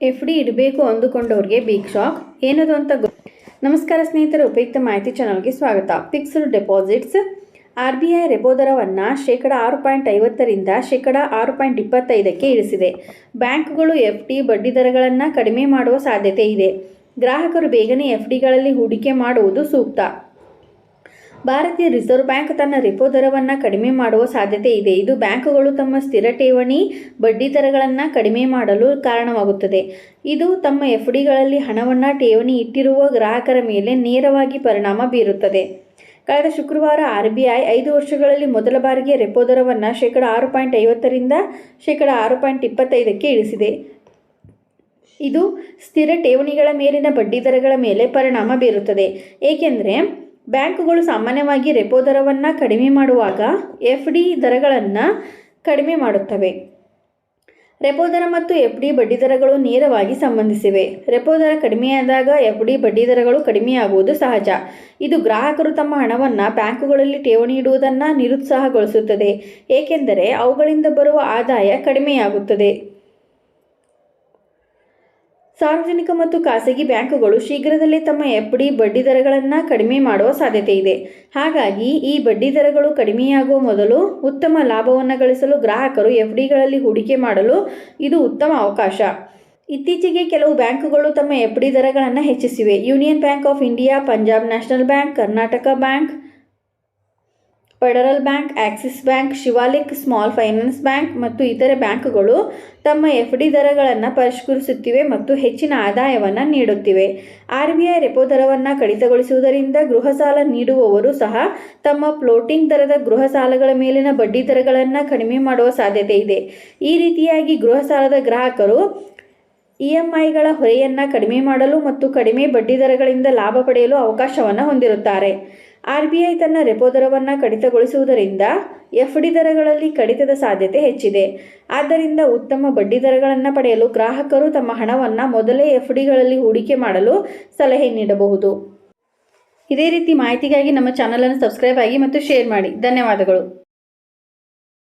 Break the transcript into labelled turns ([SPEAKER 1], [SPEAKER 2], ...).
[SPEAKER 1] F D ಇಡಬೇಕು ಅಂದುಕೊಂಡವ್ರಿಗೆ big shock ಏನದು ಅಂತ ಗೊ ನಮಸ್ಕಾರ ಸ್ನೇಹಿತರೆ, ಉಪಯುಕ್ತ ಮಾಹಿತಿ ಚಾನಲ್ಗೆ ಸ್ವಾಗತ. Fixed deposits R B I repo ದರವನ್ನು ಶೇಕಡ ಆರು ಪಾಯಿಂಟ್ ಐವತ್ತರಿಂದ ಶೇಕಡ ಆರು ಪಾಯಿಂಟ್ ಇಪ್ಪತ್ತೈದಕ್ಕೆ ಇಳಿಸಿದೆ. ಬ್ಯಾಂಕ್ಗಳು ಎಫ್ ಡಿ ಬಡ್ಡಿ ದರಗಳನ್ನು ಕಡಿಮೆ ಮಾಡುವ ಸಾಧ್ಯತೆ ಇದೆ. ಗ್ರಾಹಕರು ಬೇಗನೆ ಎಫ್ ಡಿಗಳಲ್ಲಿ ಹೂಡಿಕೆ ಮಾಡುವುದು ಸೂಕ್ತ. ಭಾರತೀಯ ರಿಸರ್ವ್ ಬ್ಯಾಂಕ್ ತನ್ನ ರೆಪೋ ದರವನ್ನು ಕಡಿಮೆ ಮಾಡುವ ಸಾಧ್ಯತೆ ಇದೆ. ಇದು ಬ್ಯಾಂಕುಗಳು ತಮ್ಮ ಸ್ಥಿರ ಠೇವಣಿ, ಬಡ್ಡಿ ದರಗಳನ್ನು ಕಡಿಮೆ ಮಾಡಲು ಕಾರಣವಾಗುತ್ತದೆ. ಇದು ತಮ್ಮ ಎಫ್ ಡಿಗಳಲ್ಲಿ ಹಣವನ್ನು ಠೇವಣಿ ಇಟ್ಟಿರುವ ಗ್ರಾಹಕರ ಮೇಲೆ ನೇರವಾಗಿ ಪರಿಣಾಮ ಬೀರುತ್ತದೆ. ಕಳೆದ ಶುಕ್ರವಾರ ಆರ್ ಬಿ ಐ ಐದು ವರ್ಷಗಳಲ್ಲಿ ಮೊದಲ ಬಾರಿಗೆ ರೆಪೋ ದರವನ್ನು ಶೇಕಡ ಆರು ಪಾಯಿಂಟ್ ಐವತ್ತರಿಂದ ಶೇಕಡ ಆರು ಪಾಯಿಂಟ್ ಇಪ್ಪತ್ತೈದಕ್ಕೆ ಇಳಿಸಿದೆ. ಇದು ಸ್ಥಿರ ಠೇವಣಿಗಳ ಮೇಲಿನ ಬಡ್ಡಿದರಗಳ ಮೇಲೆ ಪರಿಣಾಮ ಬೀರುತ್ತದೆ. ಏಕೆಂದರೆ ಬ್ಯಾಂಕುಗಳು ಸಾಮಾನ್ಯವಾಗಿ ರೆಪೋ ದರವನ್ನು ಕಡಿಮೆ ಮಾಡುವಾಗ ಎಫ್ ಡಿ ದರಗಳನ್ನು ಕಡಿಮೆ ಮಾಡುತ್ತವೆ. ರೆಪೋ ದರ ಮತ್ತು ಎಫ್ ಡಿ ಬಡ್ಡಿ ದರಗಳು ನೇರವಾಗಿ ಸಂಬಂಧಿಸಿವೆ. ರೆಪೋ ದರ ಕಡಿಮೆಯಾದಾಗ ಎಫ್ ಡಿ ಬಡ್ಡಿ ದರಗಳು ಕಡಿಮೆಯಾಗುವುದು ಸಹಜ. ಇದು ಗ್ರಾಹಕರು ತಮ್ಮ ಹಣವನ್ನು ಬ್ಯಾಂಕುಗಳಲ್ಲಿ ಠೇವಣಿ ಇಡುವುದನ್ನು ನಿರುತ್ಸಾಹಗೊಳಿಸುತ್ತದೆ. ಏಕೆಂದರೆ ಅವುಗಳಿಂದ ಬರುವ ಆದಾಯ ಕಡಿಮೆಯಾಗುತ್ತದೆ. ಸಾರ್ವಜನಿಕ ಮತ್ತು ಖಾಸಗಿ ಬ್ಯಾಂಕುಗಳು ಶೀಘ್ರದಲ್ಲೇ ತಮ್ಮ ಎಫ್ ಡಿ ಬಡ್ಡಿ ದರಗಳನ್ನು ಕಡಿಮೆ ಮಾಡುವ ಸಾಧ್ಯತೆ ಇದೆ. ಹಾಗಾಗಿ ಈ ಬಡ್ಡಿ ದರಗಳು ಕಡಿಮೆಯಾಗುವ ಮೊದಲು ಉತ್ತಮ ಲಾಭವನ್ನು ಗಳಿಸಲು ಗ್ರಾಹಕರು ಎಫ್ ಡಿಗಳಲ್ಲಿ ಹೂಡಿಕೆ ಮಾಡಲು ಇದು ಉತ್ತಮ ಅವಕಾಶ. ಇತ್ತೀಚೆಗೆ ಕೆಲವು ಬ್ಯಾಂಕುಗಳು ತಮ್ಮ ಎಫ್ ಡಿ ದರಗಳನ್ನು ಹೆಚ್ಚಿಸಿವೆ. Union Bank of India, Punjab National Bank, Karnataka Bank Federal Bank, Axis Bank, Shivalik Small Finance Bank ಮತ್ತು ಇತರೆ ಬ್ಯಾಂಕುಗಳು ತಮ್ಮ ಎಫ್ ಡಿ ದರಗಳನ್ನು ಪರಿಷ್ಕರಿಸುತ್ತಿವೆ ಮತ್ತು ಹೆಚ್ಚಿನ ಆದಾಯವನ್ನು ನೀಡುತ್ತಿವೆ. ಆರ್ ಬಿ ಐ ರೆಪೋ ದರವನ್ನು ಕಡಿತಗೊಳಿಸುವುದರಿಂದ ಗೃಹ ಸಾಲ ನೀಡುವವರು ಸಹ ತಮ್ಮ ಫ್ಲೋಟಿಂಗ್ ದರದ ಗೃಹ ಸಾಲಗಳ ಮೇಲಿನ ಬಡ್ಡಿ ದರಗಳನ್ನು ಕಡಿಮೆ ಮಾಡುವ ಸಾಧ್ಯತೆ ಇದೆ. ಈ ರೀತಿಯಾಗಿ ಗೃಹ ಸಾಲದ ಗ್ರಾಹಕರು ಇ ಎಂ ಐಗಳ ಹೊರೆಯನ್ನು ಕಡಿಮೆ ಮಾಡಲು ಮತ್ತು ಕಡಿಮೆ ಬಡ್ಡಿ ದರಗಳಿಂದ ಲಾಭ ಪಡೆಯಲು ಅವಕಾಶವನ್ನು ಹೊಂದಿರುತ್ತಾರೆ. ಆರ್ ಬಿ ಐ ತನ್ನ ರೆಪೋ ದರವನ್ನು ಕಡಿತಗೊಳಿಸುವುದರಿಂದ ಎಫ್ ಡಿ ದರಗಳಲ್ಲಿ ಕಡಿತದ ಸಾಧ್ಯತೆ ಹೆಚ್ಚಿದೆ. ಆದ್ದರಿಂದ ಉತ್ತಮ ಬಡ್ಡಿ ದರಗಳನ್ನು ಪಡೆಯಲು ಗ್ರಾಹಕರು ತಮ್ಮ ಹಣವನ್ನು ಮೊದಲೇ ಎಫ್ ಡಿಗಳಲ್ಲಿ ಹೂಡಿಕೆ ಮಾಡಲು ಸಲಹೆ ನೀಡಬಹುದು. ಇದೇ ರೀತಿ ಮಾಹಿತಿಗಾಗಿ ನಮ್ಮ ಚಾನಲನ್ನು ಸಬ್ಸ್ಕ್ರೈಬ್ ಆಗಿ ಮತ್ತು ಶೇರ್ ಮಾಡಿ. ಧನ್ಯವಾದಗಳು.